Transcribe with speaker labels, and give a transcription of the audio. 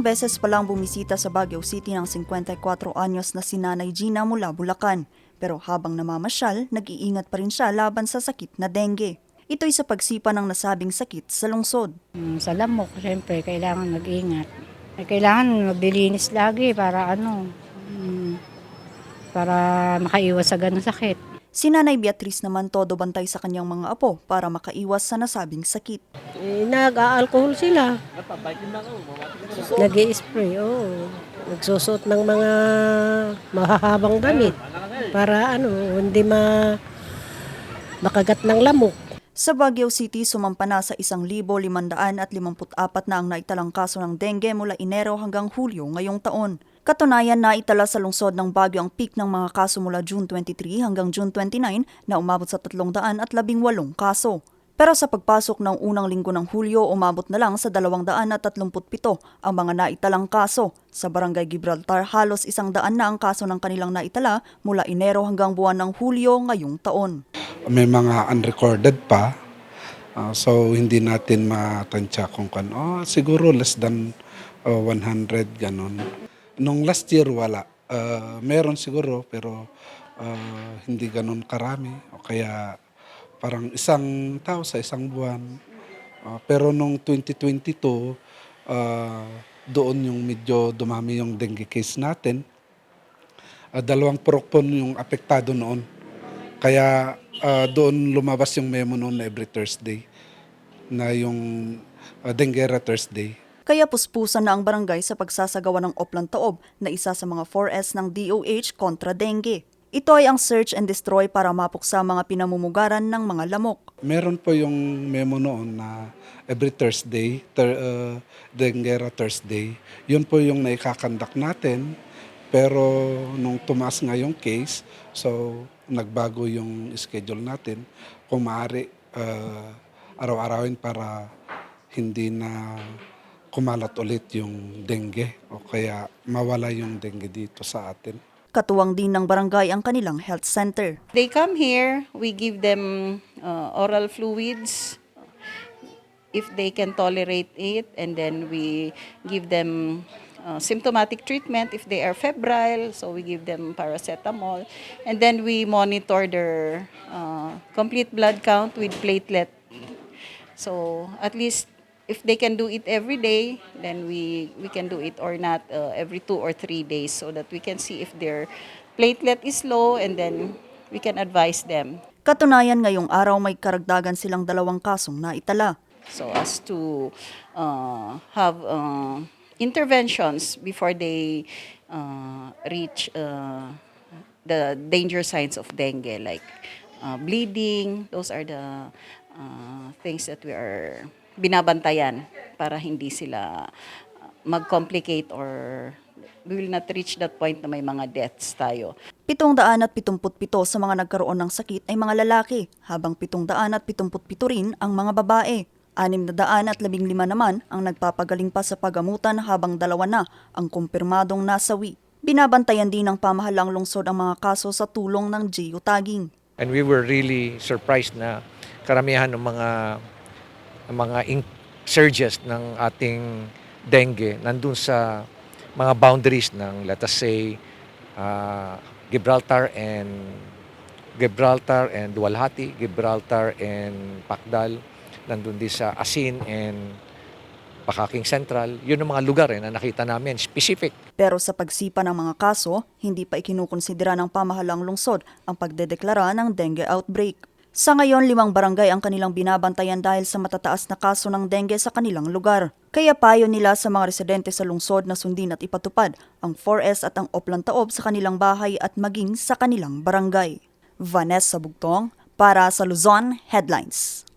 Speaker 1: Isang beses pa lang bumisita sa Baguio City ng 54 anyos na si Nanay Gina mula Bulacan. Pero habang namamasyal, nag-iingat pa rin siya laban sa sakit na dengue. Ito'y sa pagsipa ng nasabing sakit sa lungsod.
Speaker 2: Mm, Sa lamok, syempre, kailangan mag-ingat. Kailangan maglilinis lagi para ano, mm, para makaiwas sa ganung sakit.
Speaker 1: Si Nanay Beatrice naman todo bantay sa kanyang mga apo para makaiwas sa nasabing sakit.
Speaker 3: Eh, nag-alcohol sila. nag spray oo. Nagsusot ng mga mahahabang damit para ano, hindi ma makagat ng lamok.
Speaker 1: Sa Baguio City, sumampa na sa 1,554 na ang naitalang kaso ng dengue mula Enero hanggang Hulyo ngayong taon. Katunayan na itala sa lungsod ng Baguio ang peak ng mga kaso mula June 23 hanggang June 29 na umabot sa 318 kaso. Pero sa pagpasok ng unang linggo ng Hulyo, umabot na lang sa 237 ang mga naitalang kaso. Sa Barangay Gibraltar, halos isang daan na ang kaso ng kanilang naitala mula Enero hanggang buwan ng Hulyo ngayong taon.
Speaker 4: may mga unrecorded pa. Ah, so hindi natin matansya kung kan oh, siguro less than oh, 100 ganon. Nung last year wala. Ah, meron siguro pero ah, hindi ganon karami o kaya parang isang tao sa isang buwan. Ah, pero nung 2022 ah, doon yung medyo dumami yung dengue case natin. Ah, dalawang prokpon yung apektado noon. Kaya ah, doon lumabas yung memo noon every Thursday na yung uh, Denguera Thursday.
Speaker 1: Kaya puspusan na ang barangay sa pagsasagawa ng Oplan Taob na isa sa mga 4S ng DOH kontra dengue. Ito ay ang search and destroy para mapuksa mga pinamumugaran ng mga lamok.
Speaker 4: Meron po yung memo noon na every Thursday, ter, uh, Denguera Thursday. Yun po yung naikakandak natin. Pero nung tumaas nga yung case, so nagbago yung schedule natin. Kung maaari, uh, araw-arawin para hindi na kumalat ulit yung dengue o kaya mawala yung dengue dito sa atin.
Speaker 1: Katuwang din ng barangay ang kanilang health center.
Speaker 5: They come here, we give them uh, oral fluids if they can tolerate it, and then we give them uh, symptomatic treatment if they are febrile, so we give them paracetamol, and then we monitor their uh, complete blood count with platelet. So at least if they can do it every day, then we, we can do it or not uh, every two or three days so that we can see if their platelet is low and then we can advise them.
Speaker 1: Katunayan ngayong araw may karagdagan silang dalawang kasong naitala.
Speaker 5: so as to uh, have uh, interventions before they uh, reach uh, the danger signs of dengue like uh, bleeding those are the uh, things that we are binabantayan para hindi sila uh, mag-complicate or we will not reach that point na may mga deaths tayo.
Speaker 1: 777 sa mga nagkaroon ng sakit ay mga lalaki, habang 777 rin ang mga babae. 615 naman ang nagpapagaling pa sa pagamutan habang dalawa na ang kumpirmadong nasawi. Binabantayan din ng pamahalang lungsod ang mga kaso sa tulong ng geotagging.
Speaker 6: And we were really surprised na karamihan ng mga mga surges ng ating dengue nandun sa mga boundaries ng let us say uh, Gibraltar and Gibraltar and Dualhati, Gibraltar and Pacdal, nandun din sa Asin and Pakaking Central. Yun ang mga lugar eh, na nakita namin, specific
Speaker 1: Pero sa pagsipa ng mga kaso, hindi pa ikinukonsidera ng pamahalang lungsod ang pagdedeklara ng dengue outbreak. Sa ngayon, limang barangay ang kanilang binabantayan dahil sa matataas na kaso ng dengue sa kanilang lugar. Kaya payo nila sa mga residente sa lungsod na sundin at ipatupad ang 4S at ang Oplan Taob sa kanilang bahay at maging sa kanilang barangay. Vanessa Bugtong para sa Luzon Headlines.